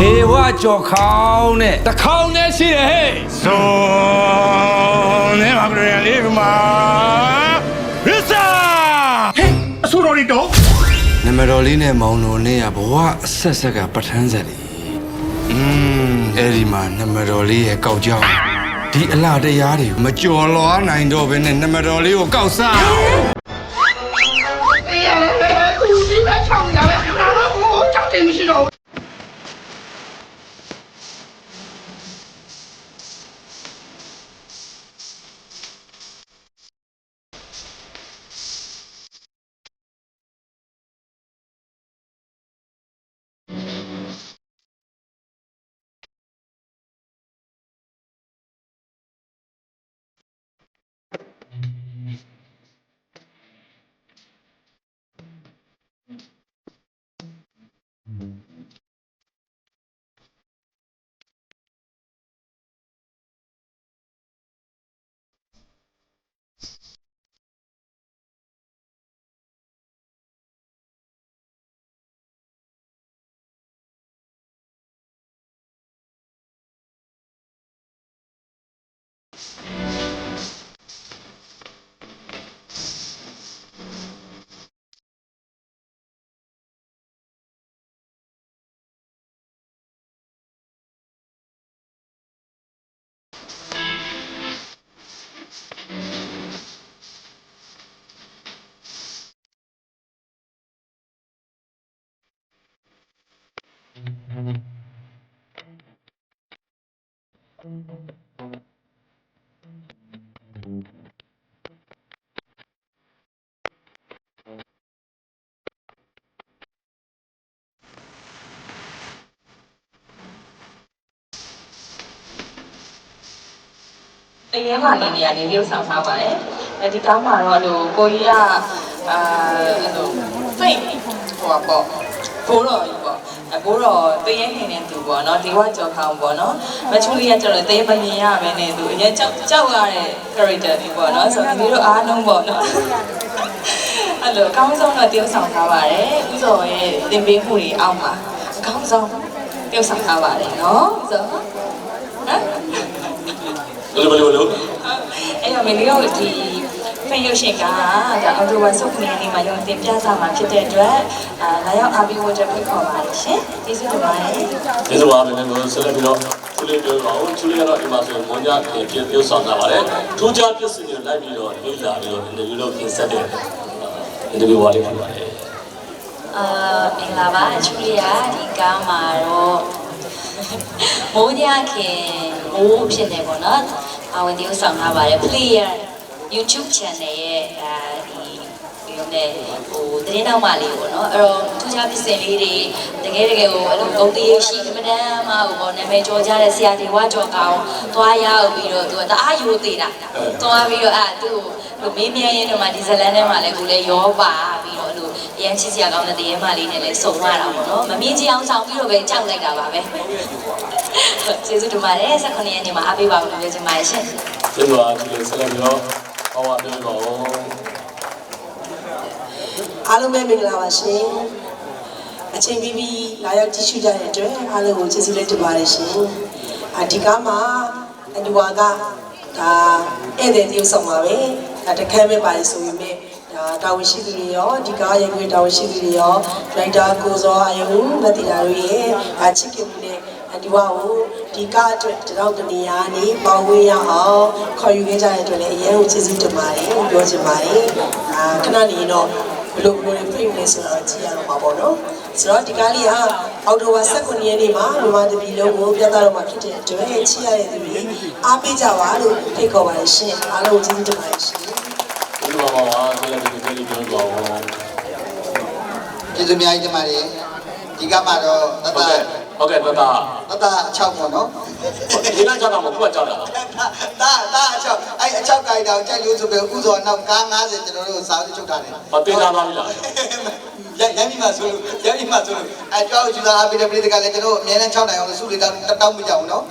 ဒေဝကြော်ခေါင်းနဲ့တခေါင်းနဲ့ရှိတယ်ဟဲ့ So, ne ma creo que ma. Risa! အဆိုတော်တွေတော့နမတော်လေးနဲ့မောင်တော်နဲ့ကဘဝအဆက်ဆက်ကပဋ္ဌာန်းဆက်တယ်อืมအဲ့ဒီမှာနမတော်လေးရဲ့ကောက်ကြောင်းဒီအလားတရားတွေမကြော်လွားနိုင်တော့ဘဲနဲ့နမတော်လေးကိုကောက်စား တရေမာလေးနေရာနေရုပ်ဆောင်ထားပါတယ်။အဲဒီကောင်းမှာတော့ဟိုကိုကြီးကအာအဲ့လိုဖိတ်ဟိုပါပေါ့ဘိုးတော်ကြီးပေါ့အဘိုးတော်တရေနေနေသူပေါ့နော်ဒီဝကြော်ခေါင်းပေါ့နော်မချူလီကကျတော့တရေမမြင်ရမယ်နဲ့သူအရင်ကြောက်ကြောက်ရတဲ့ character ဒီပေါ့နော်ဆိုတော့ဒီလိုအားလုံးပေါ့နော်အဲ့လိုအကောင်းဆုံးတော့တရုပ်ဆောင်ထားပါတယ်ဥစောရဲ့သင်ပေးမှုတွေအောက်မှာအကောင်းဆုံးတရုပ်ဆောင်ထားပါတယ်နော်ဆိုတော့ဟမ် ဘယ်လိုဘယ်လိုဘယ်လိုအဲ့တော့မင်းတို့ဒီဖိတ်ရုပ်ရှင်ကဒါအော်တိုဝါစုခုနှစ်နေ့မှာရုံတင်ပြသမှာဖြစ်တဲ့အတွက်အာလာရောက်အားပေးဖို့အတွက်ဖိတ်ခေါ်ပါတယ်ရှင်ကျေးဇူးတင်ပါတယ်ဒီဆိုပါမယ်လို့ဆက်လက်ပြီးတော့ချူလေးပြောတော့ချူလေးကတော့ဒီမှာဆိုရင်မွန်ညပြင်ပြပြောဆောင်လာပါတယ်ထူးခြားပြစ်စင်တွေလိုက်ပြီးတော့လေ့လာပြီးတော့အင်တာဗျူးလုပ်ပြင်ဆက်တဲ့အင်တာဗျူးဝါလေးဖြစ်ပါတယ်အာမင်္ဂလာပါချူလီယာဒီကားမှာတော့မိုးညခင်မိုးဖြစ်နေပေါ့နော် အဝင်ဒီဥဆောင်ထားပါတယ် player YouTube channel ရဲ့အဲဒီဒီလိုနဲ့ဟိုသတင်းနောက်မလေးပေါ့နော်အဲ့တော့ထူးခြားဖြစ်စဉ်လေးတွေတကယ်တကယ်ကိုအဲ့လိုဂုံတရေရှိအမတန်မှဟိုပေါ့နာမည်ကျော်ကြတဲ့ဆရာဒီဝါကျော်ကောင်သွားရောက်ပြီးတော့သူကတအားရိုးသေးတာသွားပြီးတော့အဲ့သူ့ကိုမင်းမြန်းရင်တော့မှဒီဇလန်ထဲမှာလည်းကိုလည်းရောပါပြီးတော့အဲ့လိုအရင်ချစ်စရာကောင်းတဲ့တရေမလေးနဲ့လည်းစုံရတာပေါ့နော်မမြင်ကြအောင်ဆောင်ပြီးတော့ပဲကြောက်လိုက်တာပါပဲ ကျေးဇူးတင်ပါတယ်18ရက်နေ့မှာအားပေးပါဦးလို့ပြောချင်ပါတယ်ရှင်ဒီမှာချူလေးဆက်လက်ပြီးတော့ဟောပါပြောတော့အားလုံးပဲမင်္ဂလာပါရှင်အချိန်ပြီးပြီးလာရောက်ကြည့်ရှုကြတဲ့အတွက်အားလုံးကိုကျေးဇူးလေးတင်ပါတယ်ရှင်အဒီကားမှာအဒူဝါကဒါဧည့်သည်တယောက်ဆောင်ပါပဲဒါတခမ်းပဲပါတယ်ဆိုပေမဲ့ဒါတာဝန်ရှိသူတွေရောဒီကားရုပ်ခွေတာဝန်ရှိသူတွေရောဒရိုက်တာကိုစောအယုံမတိတာတို့ရဲ့ဒါချစ်ခင်မှုနဲ့ အဒီဝါကိုဒီကားအတွက်တရောက်တနေရာနေပေါင်းဝေးရအောင်ခေါ်ယူခဲ့ကြတဲ့အတွက်လည်းအရင်ကကျေးဇူးတင်ပါတယ်ပြောချင်ပါတယ်အာခဏနေတော့ဘလို့ဘလို့ဖိတ်နေဆိုတော့ကြည့်ရတော့မှာပေါ့နော်ဆိုတော့ဒီကားလေးကအော်တိုဝါ19ရက်နေ့မှာမြန်မာတပြည်လုံးကိုပြသတော့မှာဖြစ်တဲ့အတွက်ချစ်ရတဲ့သူတွေအားပေးကြပါလို့ဖိတ်ခေါ်ပါတယ်ရှင်အားလုံးကျေးဇူးတင်ပါတယ်ရှင်ဒီမှာပါပါဆက်လက်ပြီးပြောပြောတော့ကျေးဇူးအများကြီးတင်ပါတယ်ဒီကမှတော့တဟုတ်တကဲ့ ဟုတ်ကဲ့တော့တာတတ6ပေါ့နော်ဒီလကြောက်တာမဟုတ်ကကြောက်တာတာတာအချောက်အဲ့အချောက်ကိုက်တာကိုကြိုက်လို့ဆိုပြီးဥစောနောက်ကား90ကျွန်တော်တို့စာချုပ်ထားတယ်မတင်လာပါဘူးလားရရမ်းပြီမှဆိုလို့ရမ်းပြီမှဆိုလို့အဲကြောက်ယူလာအပိတဲ့ပြည်တကလည်းကျွန်တော်အများနဲ့6နိုင်အောင်လို့စုလေးတောင်းတောင်းမကြဘူးနော်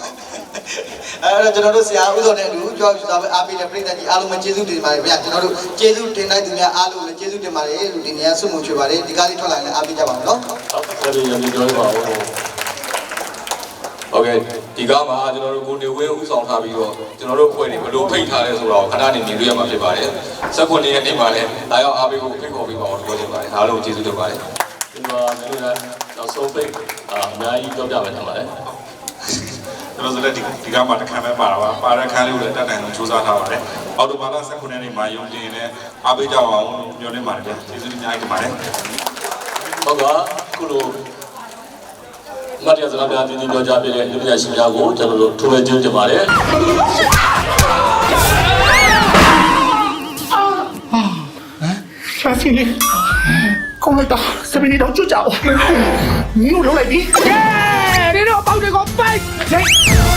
အဲ့တော့ကျွန်တော်တို့ဆရာဥစောနဲ့အတူကြောက်ယူလာအပိတဲ့ပြည်တကြီးအားလုံးပဲကျေးဇူးတင်ပါတယ်ဗျာကျွန်တော်တို့ကျေးဇူးတင်လိုက်သူများအားလုံးလည်းကျေးဇူးတင်ပါတယ်လို့ဒီနေရာဆုမွန်ချွေပါတယ်ဒီကားလေးထွက်လာရင်လည်းအားပေးကြပါဦးနော်ဟုတ်ကဲ့ဒီရည်ပြောပါဦး ဟုတ်ကဲ့ဒီကားမှာကျွန်တော်တို့ကိုနေဝင်းဥဆောင်ထားပြီးတော့ကျွန်တော်တို့အဖွဲ့တွေဘယ်လိုဖိတ်ထားလဲဆိုတော့ခဏနေမြင်တွေ့ရမှာဖြစ်ပါတယ်။စက်ခွန်လေးရဲ့အိမ်မှာလည်းလာရောက်အားပေးဖို့ဖိတ်ခေါ်ပေးပါအောင်ပြောချင်ပါတယ်။အားလုံးကျေးဇူးတင်ပါတယ်။ဒီမှာလည်းနောက်ဆုံးပိတ်အာအများကြီးပြောပြမယ်ထင်ပါတယ်ကျွန်တော်ဆိုလည်းဒီဒီကမှတစ်ခါပဲပါတာပါပါတဲ့ခန်းလေးကိုလည်းတက်နိုင်အောင်စူးစမ်းထားပါတယ်အော်တိုဘာလ19ရက်နေ့မှာယုံတင်နဲ့အားပေးကြအောင်ညွှန်နေပါတယ်ဗျကျေးဇူးတင်များကြီးတင်ပါတယ်ဟုတ်ကဲ့ခုလို မတ်ရစကားများဒီဒီပြောကြပြတဲ့လူပညာရှင်များကိုကျွန်တော်တို့ထိုးဝဲကျေးဇူးတင်ပါတယ်ရှာစီကောင်းလိုက်တာစပင်းတော့ကျွတ်ကြအောင်မင်းတို့လုံးလိုက်ပြီကဲဒီတော့ပေါက်တွေကိုပိုက်